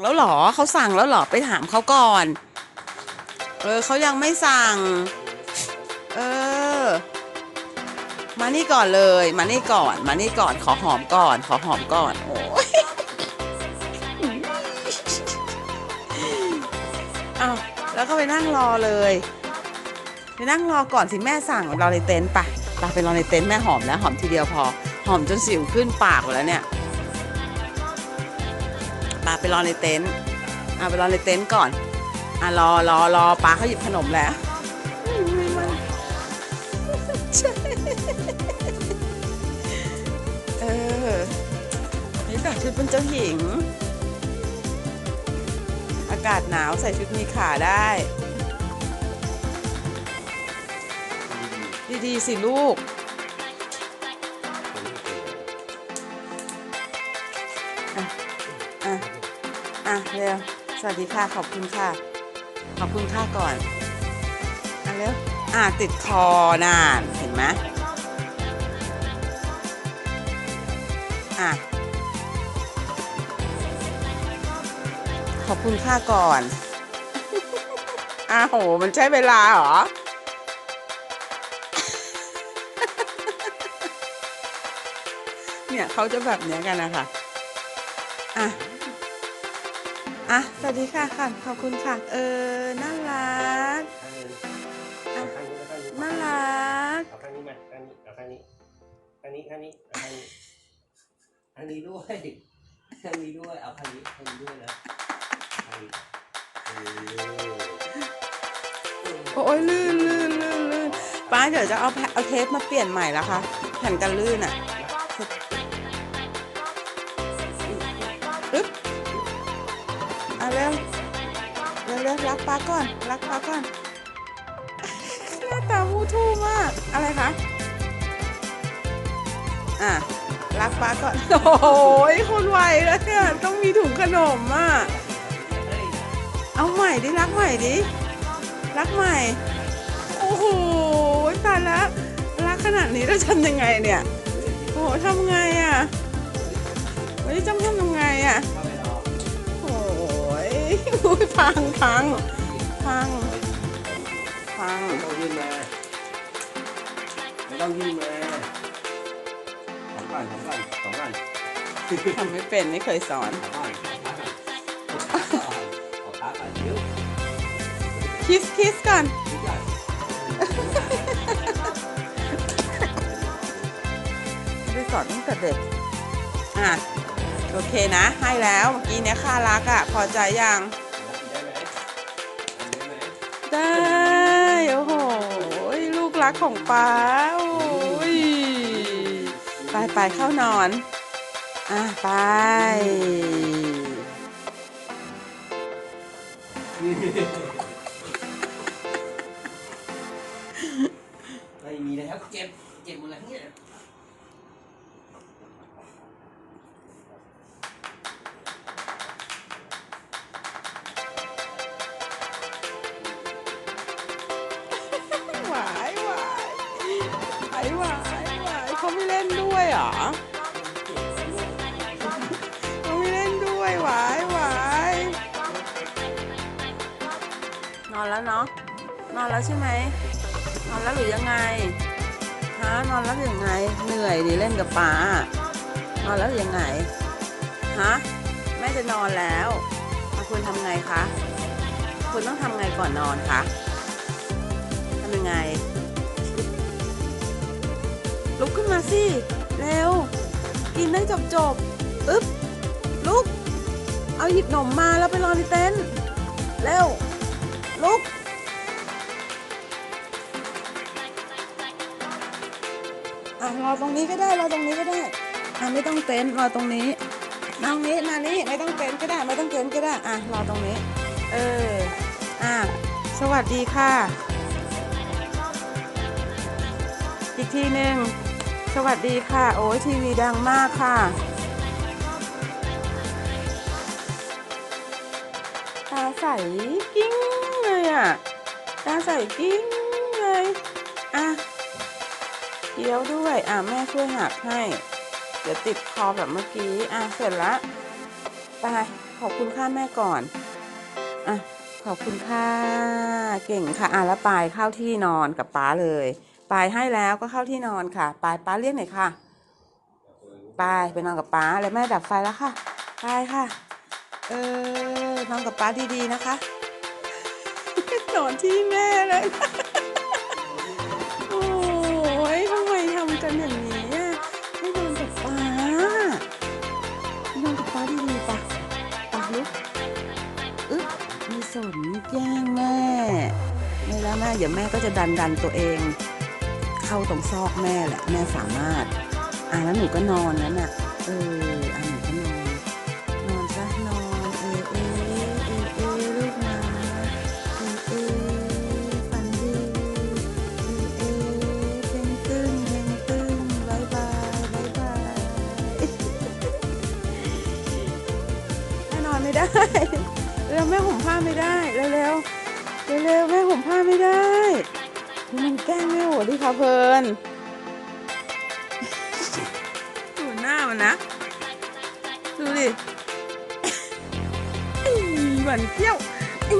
แล้วหรอเขาสั่งแล้วหรอไปถามเขาก่อน เออเขายังไม่สั่ง เออ มานี่ก่อนเลย มานี่ก่อน มานี่ก่อน ขอหอมก่อน ขอหอมก่อน โอ้ยเอาแล้วก็ไปนั่งรอเลยไปนั่งรอก่อนสิแม่สั่งเรอในเต็นท์ไปไปไปรอในเต็นท์แม่หอมแล้วหอมทีเดียวพอ หอมจนสิวขึ้นปากหมดแล้วเนี่ยาไปรอในเต็นท์อะไปรอในเต็นท์ก่อนอะรอรอรอปาเขาหยิบขนมแล้วเออนี่แต่ชุดเป็นเจ้าหญิง อากาศหนาวใส่ชุดมีขาได้ ดีๆสิลูก อะเร็วสวัสดีค่ะขอบคุณค่ะ ขอบคุณค่ะก่อนอะเร็วอะติดคอนานเห็นไหมอะขอบคุณค่าก่อน อ้าวโห มันใช้เวลาเหรอ เนี่ยเขาจะแบบเนี้ยกันนะคะ อะ อะ สวัสดีค่ะค่ะ ขอบคุณค่ะ เออ น่ารัก เอาข้างนี้เอาข้างนี้น่ารัก เอาข้างนี้มาข้างนี้เอาข้างนี้ข้างนี้ข้างนี้เอาข้างนี้ข้างนี้ด้วยข้างนี้ด้วยเอาข้างนี้ข้างนี้ด้วยนะข้างนี้เออโอ้ยลื่นลื่นลื่นลื่นป้าเดี๋ยวจะเอาแพเอาเทปมาเปลี่ยนใหม่แล้วค่ะ แผ่นกันลื่นอะปึ๊บ เร็วเร็วรักป้าก่อน รักป้าก่อนหน้าตามูทู่มาก อะไรคะ อะ รักป้าก่อน โอ้ยคนไวแล้วเนี่ย ต้องมีถุงขนมอะ เอาใหม่ดิ รักใหม่ดิ รักใหม่ โอ้โหตายแล้ว รักขนาดนี้แล้วทำยังไงเนี่ย โอ้โหทำไงอะเฮ้ยจำทำยังไงอะ ยอุ๊ยพังพังพังพังไม่ต้องยื่นมาไม่ต้องยื่นมาสองก่อนสองก่อนสองก่อนทำไม่เป็นไม่เคยสอนสองก่อนสองก่อนขอขาก่อนเดี๋ยวคิสคิสก่อนนี่ก่อนไปสอนตั้งแต่เด็กอะ โอเคนะ ให้แล้วเมื่อกี้เนี้ยค่ารักอะ พอใจยังได้ไหมได้ไหได้ โอ้โห ลูกรักของป้า โอ้ย ไปไปเข้านอน อะ ไปไม่มีแล้วเจ็บ เจ็บหมดแล้วเนี่ยายหวายหวายเขาไม่เล่นด้วยเหรอเขาไม่เล่นด้วยหวายหวายนอนแล้วเนาะนอนแล้วใช่ไหมนอนแล้วหรือยังไงฮะนอนแล้วหรือยังไง เหนื่อยดิเล่นกับป๋านอนแล้วหรือยังไงฮะแม่จะนอนแล้วคุณทำไงคะคุณต้องทำไงก่อนนอนคะทำยังไง ลุกขึ้นมาสิ เร็ว กินได้จบจบๆปึ๊บ ลุก เอาหยิบหนมมาแล้วไปรอในเต็นท์เร็ว ลุกอะรอตรงนี้ก็ได้รอตรงนี้ก็ได้อะไม่ต้องเต็นท์รอตรงนี้นั่งนี้มานี่ไม่ต้องเต็นท์ก็ได้ไม่ต้องเต็นท์ก็ได้อะรอตรงนี้ เอออะสวัสดีค่ะ อีกทีหนึ่ง สวัสดีค่ะ โอ้ยทีวีดังมากค่ะ ตาใสกิ้งเลยอะ ตาใสกิ้งเลย อะเดี๋ยวด้วย อะ แม่ช่วยหักให้ เดี๋ยวติดคอแบบเมื่อกี้ อะ เสร็จละไปขอบคุณค่าแม่ก่อน อะ ขอบคุณค่ะเก่งค่ะ อะแล้วปายเข้าที่นอนกับป๊าเลย ปายให้แล้วก็เข้าที่นอนค่ะปายป๊าเรียกหน่อยค่ะปายไปนอนกับป๊าแล้วแม่ดับไฟแล้วค่ะปายค่ะ เออนอนกับป๊าดีๆนะคะนอนที่แม่เลยโอ้ยทำไมทำกันอย่างนี้อะให้นอนกับป๊านอนกับป๊าดีๆปะปะลุกอึ๊บมีสนแย่งแม่ไม่แล้วแม่เดี๋ยวแม่ก็จะดันดันตัวเอง เข้าตรงซอกแม่แหละแม่สามารถ อะแล้วหนูก็นอนนั้นน่ะเอออะหนูก็นอนนอนซะนอนเออเออเออเออลูกนะเอเอฝันดีเอเอเพ่งตึ้งเพ่งตึ้งบายบายบายบายแม่นอนไม่ได้เร็วแม่ห่มผ้าไม่ได้เร็วเร็วเร็วแม่ห่มผ้าไม่ได้ มันแกล้งแม่โหดดิค่ะเพลินดูหน้ามันนะ ดูดิ หวานเกี้ยวอี